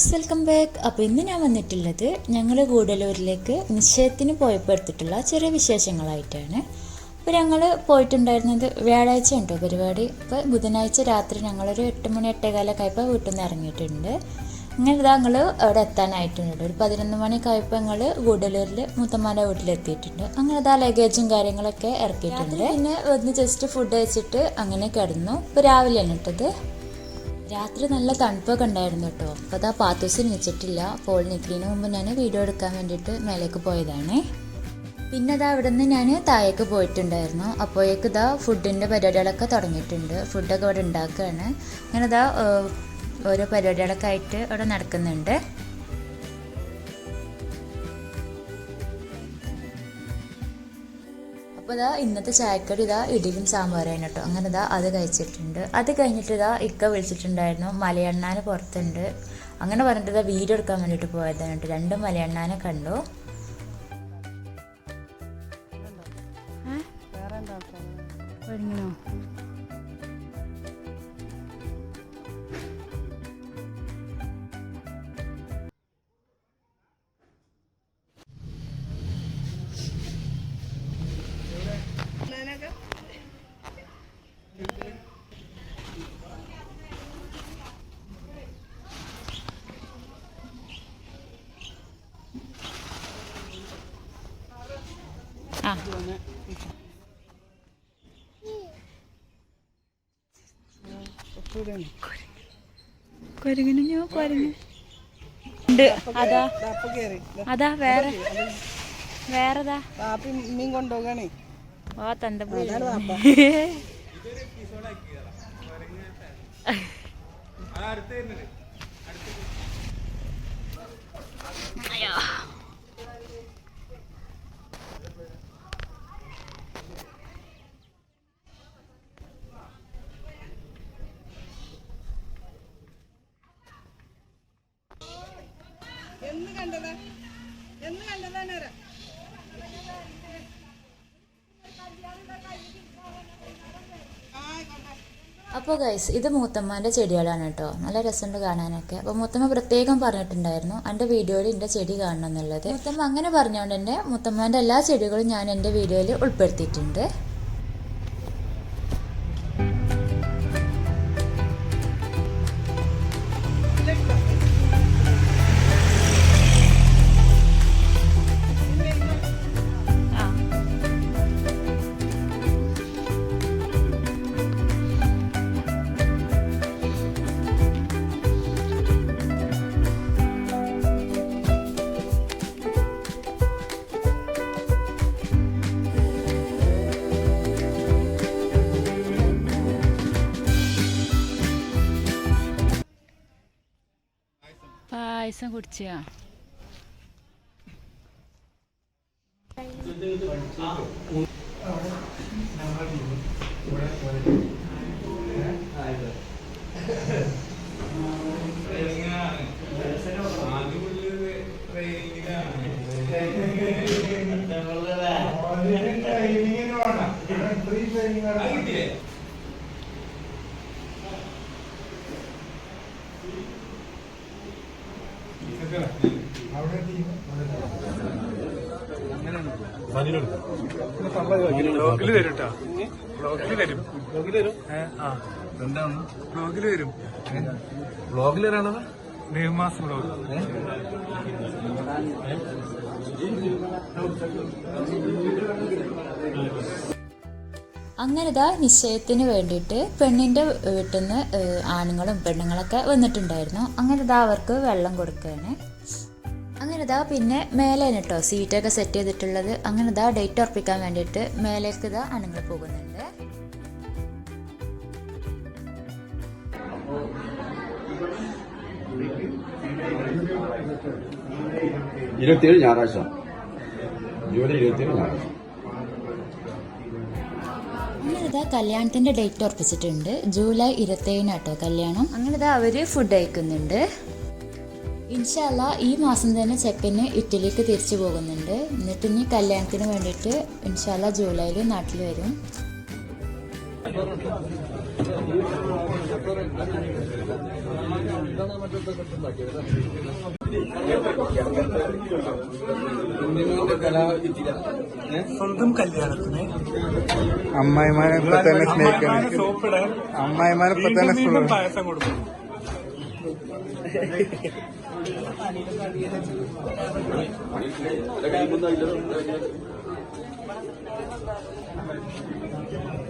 Guys welcome back. അപ്പോൾ ഇന്ന് ഞാൻ വന്നിട്ടുള്ളത് ഞങ്ങൾ ഗൂഡലൂരിലേക്ക് നിശ്ചയത്തിന് പോയപ്പോൾ എടുത്തിട്ടുള്ള ചെറിയ വിശേഷങ്ങളായിട്ടാണ്. അപ്പോൾ ഞങ്ങൾ പോയിട്ടുണ്ടായിരുന്നത് വ്യാഴാഴ്ച ഉണ്ടോ പരിപാടി? അപ്പോൾ ബുധനാഴ്ച രാത്രി ഞങ്ങളൊരു എട്ട് മണി എട്ടേകാലൊക്കെ ആയപ്പോൾ വീട്ടിൽ നിന്ന് ഇറങ്ങിയിട്ടുണ്ട്. അങ്ങനെ ഇതാ ഞങ്ങൾ അവിടെ എത്താനായിട്ടുണ്ട്. ഒരു പതിനൊന്ന് മണിയൊക്കെ ആയപ്പോൾ ഞങ്ങൾ ഗൂഡലൂരിൽ മുത്തമ്മാന്റെ വീട്ടിലെത്തിയിട്ടുണ്ട്. അങ്ങനെ ഇതാ ലഗേജും കാര്യങ്ങളൊക്കെ ഇറക്കിയിട്ടുണ്ട്. പിന്നെ വന്ന് ജസ്റ്റ് ഫുഡ് കഴിച്ചിട്ട് അങ്ങനെ കിടന്നു. ഇപ്പോൾ രാവിലെയാണ് ഇട്ടത്. രാത്രി നല്ല തണുപ്പൊക്കെ ഉണ്ടായിരുന്നു കേട്ടോ. അപ്പോൾ അതാ പാത്തൂസ് നീച്ചിട്ടില്ല അപ്പോൾ നിൽക്കുന്നതിന് മുമ്പ് ഞാൻ വീഡിയോ എടുക്കാൻ വേണ്ടിയിട്ട് മേലേക്ക് പോയതാണ്. പിന്നെ അതാ അവിടെ നിന്ന് ഞാൻ താഴേക്ക് പോയിട്ടുണ്ടായിരുന്നു. അപ്പോഴേക്ക് ഇതാ ഫുഡിന്റെ പരിപാടികളൊക്കെ തുടങ്ങിയിട്ടുണ്ട്. ഫുഡൊക്കെ ഇവിടെ ഉണ്ടാക്കുകയാണ്. അങ്ങനെ ഇതാ ഓരോ പരിപാടികളൊക്കെ ആയിട്ട് അവിടെ നടക്കുന്നുണ്ട്. അപ്പോൾ ഇതാ ഇന്നത്തെ ചായക്കടി ഇതാ ഇടിയും സാമ്പാറാണ് കേട്ടോ. അങ്ങനെ ഇതാ അത് കഴിച്ചിട്ടുണ്ട്. അത് കഴിഞ്ഞിട്ട് ഇതാ ഇക്ക വിളിച്ചിട്ടുണ്ടായിരുന്നു മലയണ്ണാന് പുറത്തുണ്ട്. അങ്ങനെ പറഞ്ഞിട്ട് ഇതാ വീഡിയോ എടുക്കാൻ വേണ്ടിയിട്ട് പോയതാണ് കേട്ടോ. രണ്ട് മലയണ്ണാനെ കണ്ടു. ആ കൊരങ്ങിനു കൊരങ്ങ്? ഉണ്ട്. അതാ. അതാ വേറെ. വേറെതാ? പാപ്പി മീൻ കൊണ്ടുപോകണേ ഓ തന്തപ്പുഴ എന്ന് കണ്ടതാ? എന്ന് കണ്ടതാ നേര? അപ്പോൾ ഗൈസ് ഇത് മൂത്തമ്മേന്റെ ചെടികളാണ് കേട്ടോ. നല്ല രസമുണ്ട് കാണാനൊക്കെ. അപ്പോൾ മൂത്തമ്മ പ്രത്യേകം പറഞ്ഞിട്ടുണ്ടായിരുന്നു എന്റെ വീഡിയോയിൽ എന്റെ ചെടി കാണണം എന്നുള്ളത്. മൂത്തമ്മ അങ്ങനെ പറഞ്ഞുകൊണ്ട് തന്നെ മൂത്തമ്മേന്റെ എല്ലാ ചെടികളും ഞാൻ എന്റെ വീഡിയോയിൽ ഉൾപ്പെടുത്തിയിട്ടുണ്ട്. പായസം കുടിച്ചാ ബ്ലോഗിൽ വരും കേട്ടോ ബ്ലോഗിൽ വരും. ബ്ലോഗിൽ വരും? ആ. എന്താണ്? ബ്ലോഗിൽ വരും. ബ്ലോഗിൽ വരാണത് ദേവമാസ് ബ്ലോഗ്. അങ്ങനെ ഇതാ നിശ്ചയത്തിന് വേണ്ടിയിട്ട് പെണ്ണിന്റെ വീട്ടിൽ നിന്ന് ആണുങ്ങളും പെണ്ണുങ്ങളൊക്കെ വന്നിട്ടുണ്ടായിരുന്നു. അങ്ങനെ ഇതാ അവർക്ക് വെള്ളം കൊടുക്കുകയാണ് അങ്ങനെ ഇതാ പിന്നെ മേലേന് കേട്ടോ സീറ്റൊക്കെ സെറ്റ് ചെയ്തിട്ടുള്ളത്. അങ്ങനെ ഇതാ ഡേറ്റ് ഉറപ്പിക്കാൻ വേണ്ടിയിട്ട് മേലേക്ക് ഇതാ ആണുങ്ങൾ പോകുന്നുണ്ട്. ഇരുപത്തിയേഴ് ഞായറാഴ്ച. ജൂലൈ ഇരുപത്തിയേഴ് ഞായറാഴ്ച. ഇതാ കല്യാണത്തിന്റെ ഡേറ്റ് ഉറപ്പിച്ചിട്ടുണ്ട്. ജൂലൈ ഇരുപത്തേഴിന് കേട്ടോ കല്യാണം. അങ്ങനെ ഇതാ അവർ ഫുഡ് അയക്കുന്നുണ്ട്. ഇൻഷാല്ല ഈ മാസം തന്നെ ചെക്കന് ഇറ്റലിക്ക് തിരിച്ചു പോകുന്നുണ്ട്. എന്നിട്ട് ഇനി കല്യാണത്തിന് വേണ്ടിയിട്ട് ഇൻഷാല്ല ജൂലൈയിൽ നാട്ടിൽ വരും. സ്വന്തം കല്യാണത്തിന്. അമ്മായിമാരെ ഇപ്പൊ തന്നെ സ്നേഹിക്കണം സോപ്പിടാൻ അമ്മായിമാരെ ഇപ്പൊ തന്നെ വീണ്ടും വീണ്ടും സ്നേഹിക്കണം.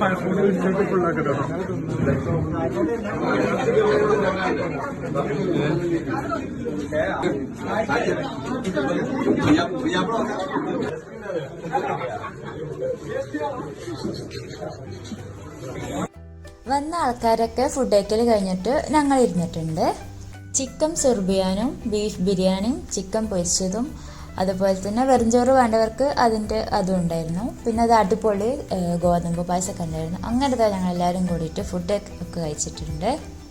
പായസം കൊടുക്കും വന്ന ആൾക്കാരൊക്കെ ഫുഡ് കഴിക്കൽ കഴിഞ്ഞിട്ട് ഞങ്ങൾ ഇരുന്നിട്ടുണ്ട്. ചിക്കൻ സുർബിയാനും ബീഫ് ബിരിയാണിയും ചിക്കൻ പൊരിച്ചതും അതുപോലെ തന്നെ വെറുംചോറ് വേണ്ടവർക്ക് അതിന്റെ അതും ഉണ്ടായിരുന്നു. പിന്നെ അത് അടിപൊളി ഗോതമ്പ് പായസമൊക്കെ ഉണ്ടായിരുന്നു. അങ്ങനത്തെ ഞങ്ങൾ എല്ലാവരും കൂടിയിട്ട് ഫുഡ് ഒക്കെ കഴിച്ചിട്ടുണ്ട്.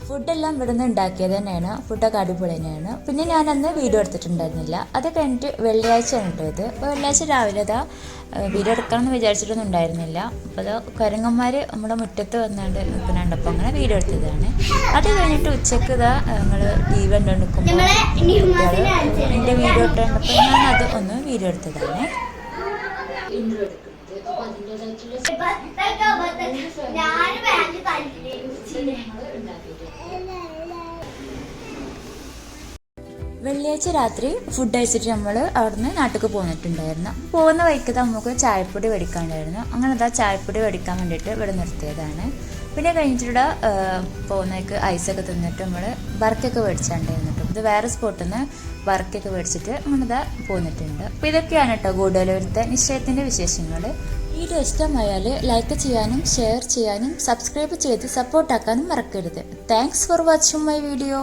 ഫുഡെല്ലാം ഇവിടുന്ന് ഉണ്ടാക്കിയത് തന്നെയാണ്. ഫുഡൊക്കെ അടിപൊളി തന്നെയാണ്. പിന്നെ ഞാൻ അന്ന് വീഡിയോ എടുത്തിട്ടുണ്ടായിരുന്നില്ല. അത് കഴിഞ്ഞിട്ട് വെള്ളിയാഴ്ചയാണ് ഇത്. അപ്പോൾ വെള്ളിയാഴ്ച രാവിലെ അതാ വീഡിയോ എടുക്കണം എന്ന് വിചാരിച്ചിട്ടൊന്നും ഉണ്ടായിരുന്നില്ല. അപ്പോൾ അത് കുരങ്ങന്മാർ നമ്മുടെ മുറ്റത്ത് വന്നുകൊണ്ട് നിൽക്കുന്നുണ്ട്. അപ്പോൾ അങ്ങനെ വീഡിയോ എടുത്തതാണ്. അത് കഴിഞ്ഞിട്ട് ഉച്ചയ്ക്ക് ഇതാ ഞങ്ങൾ ടി വി കണ്ടുകൊണ്ടിരിക്കുമ്പോൾ എന്റെ വീഡിയോ ഇട്ടുണ്ടപ്പോൾ ഞാൻ അത് ഒന്ന് വീഡിയോ എടുത്തതാണ്. ഞാൻ ബാങ്ക് വെള്ളിയാഴ്ച രാത്രി ഫുഡ് കഴിച്ചിട്ട് നമ്മൾ അവിടുന്ന് നാട്ടിലേക്ക് പോന്നിട്ടുണ്ടായിരുന്നു. പോകുന്ന വഴിക്ക് നമുക്ക് ചായപ്പൊടി മേടിക്കാണ്ടായിരുന്നു അങ്ങനെ അതാ ചായപ്പൊടി മേടിക്കാൻ വേണ്ടിയിട്ട് ഇവിടെ നിർത്തിയതാണ്. പിന്നെ കഴിഞ്ഞിട്ടുള്ള പോകുന്നവർക്ക് ഐസൊക്കെ തിന്നിട്ട് നമ്മൾ വർക്കൊക്കെ മേടിച്ചാണ്ടായിരുന്നു ഇത് വേറെ സ്പോട്ടിൽ നിന്ന് വർക്കൊക്കെ മേടിച്ചിട്ട് അങ്ങനെ പോന്നിട്ടുണ്ട്. അപ്പോൾ ഇതൊക്കെയാണ് കേട്ടോ ഗൂഢാലൂരത്തെ നിശ്ചയത്തിന്റെ വിശേഷങ്ങൾ വീഡിയോ ഇഷ്ടമായാൽ ലൈക്ക് ചെയ്യാനും ഷെയർ ചെയ്യാനും സബ്സ്ക്രൈബ് ചെയ്ത് സപ്പോർട്ടാക്കാനും മറക്കരുത്. Thanks for watching my video